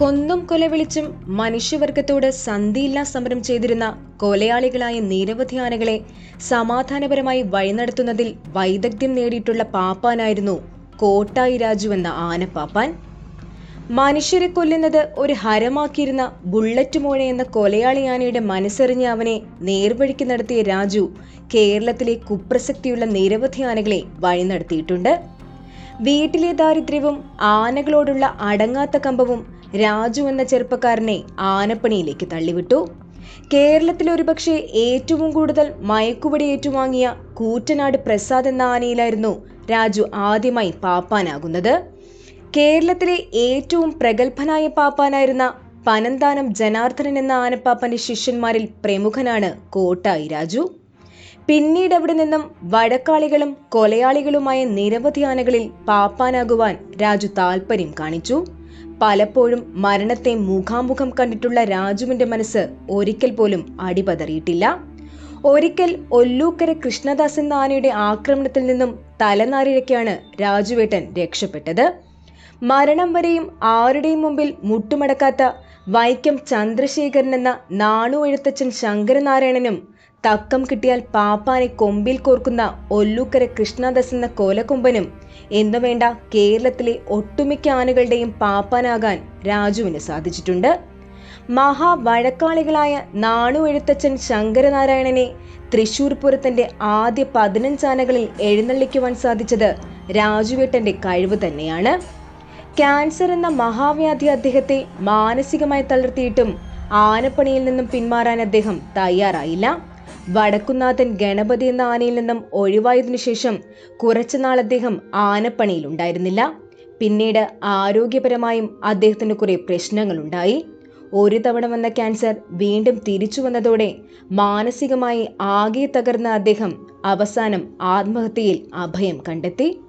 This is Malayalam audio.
കൊന്നും കൊലവിളിച്ചും മനുഷ്യവർഗത്തോട് സന്ധിയില്ലാ സമരം ചെയ്തിരുന്ന കൊലയാളികളായ നിരവധി ആനകളെ സമാധാനപരമായി വഴിനടത്തുന്നതിൽ വൈദഗ്ധ്യം നേടിയിട്ടുള്ള പാപ്പാനായിരുന്നു കോട്ടായി രാജു എന്ന ആനപ്പാപ്പാൻ. മനുഷ്യരെ കൊല്ലുന്നത് ഒരു ഹരമാക്കിയിരുന്ന ബുള്ളറ്റ് മോഴ എന്ന കൊലയാളി ആനയുടെ മനസ്സറിഞ്ഞ് അവനെ നേർവഴിക്ക് നടത്തിയ രാജു കേരളത്തിലെ കുപ്രസക്തിയുള്ള നിരവധി ആനകളെ വഴിനടത്തിയിട്ടുണ്ട്. വീട്ടിലെ ദാരിദ്ര്യവും ആനകളോടുള്ള അടങ്ങാത്ത കമ്പവും രാജു എന്ന ചെറുപ്പക്കാരനെ ആനപ്പണിയിലേക്ക് തള്ളിവിട്ടു. കേരളത്തിൽ ഒരുപക്ഷെ ഏറ്റവും കൂടുതൽ മയക്കുപടി ഏറ്റുവാങ്ങിയ കൂറ്റനാട് പ്രസാദ് എന്ന ആനയിലായിരുന്നു രാജു ആദ്യമായി പാപ്പാനാകുന്നത്. കേരളത്തിലെ ഏറ്റവും പ്രഗത്ഭനായ പാപ്പാനായിരുന്ന പനന്താനം ജനാർദ്ദനൻ എന്ന ആനപ്പാപ്പന്റെ ശിഷ്യന്മാരിൽ പ്രമുഖനാണ് കോട്ടായി രാജു. പിന്നീട് അവിടെ നിന്നും വഴക്കാളികളും കൊലയാളികളുമായ നിരവധി ആനകളിൽ പാപ്പാനാകുവാൻ രാജു താൽപ്പര്യം കാണിച്ചു. പലപ്പോഴും മരണത്തെ മുഖാമുഖം കണ്ടിട്ടുള്ള രാജുവിന്റെ മനസ്സ് ഒരിക്കൽ പോലും അടിപതറിയിട്ടില്ല. ഒരിക്കൽ ഒല്ലൂക്കര കൃഷ്ണദാസ് എന്ന ആനയുടെ ആക്രമണത്തിൽ നിന്നും തലനാരിഴയ്ക്കാണ് രാജുവേട്ടൻ രക്ഷപ്പെട്ടത്. മരണം വരെയും ആരുടെയും മുമ്പിൽ മുട്ടുമടക്കാത്ത വൈക്കം ചന്ദ്രശേഖരൻ എന്ന നാണു എഴുത്തച്ഛൻ ശങ്കരനാരായണനും തക്കം കിട്ടിയാൽ പാപ്പാനെ കൊമ്പിൽ കോർക്കുന്ന ഒല്ലൂക്കര കൃഷ്ണദാസ് എന്ന കോലക്കൊമ്പനും എന്നു വേണ്ട കേരളത്തിലെ ഒട്ടുമിക്ക ആനകളുടെയും പാപ്പാനാകാൻ രാജുവിന് സാധിച്ചിട്ടുണ്ട്. മഹാവഴക്കാളികളായ നാണു എഴുത്തച്ഛൻ ശങ്കരനാരായണനെ തൃശൂർ പൂരത്തിന്റെ ആദ്യ പതിനഞ്ചാനകളിൽ എഴുന്നള്ളിക്കുവാൻ സാധിച്ചത് രാജുവേട്ടന്റെ കഴിവ് തന്നെയാണ്. ക്യാൻസർ എന്ന മഹാവ്യാധി അദ്ദേഹത്തെ മാനസികമായി തളർത്തിയിട്ടും ആനപ്പണിയിൽ നിന്നും പിന്മാറാൻ അദ്ദേഹം തയ്യാറായില്ല. വടക്കുന്നാഥൻ ഗണപതി എന്ന ആനയിൽ നിന്നും ഒഴിവായതിനു ശേഷം കുറച്ചുനാൾ അദ്ദേഹം ആനപ്പണിയിലുണ്ടായിരുന്നില്ല പിന്നീട് ആരോഗ്യപരമായും അദ്ദേഹത്തിന് കുറെ പ്രശ്നങ്ങളുണ്ടായി. ഒരു തവണ വന്ന ക്യാൻസർ വീണ്ടും തിരിച്ചു വന്നതോടെ മാനസികമായി ആകെ തകർന്ന അദ്ദേഹം അവസാനം ആത്മഹത്യയിൽ അഭയം കണ്ടെത്തി.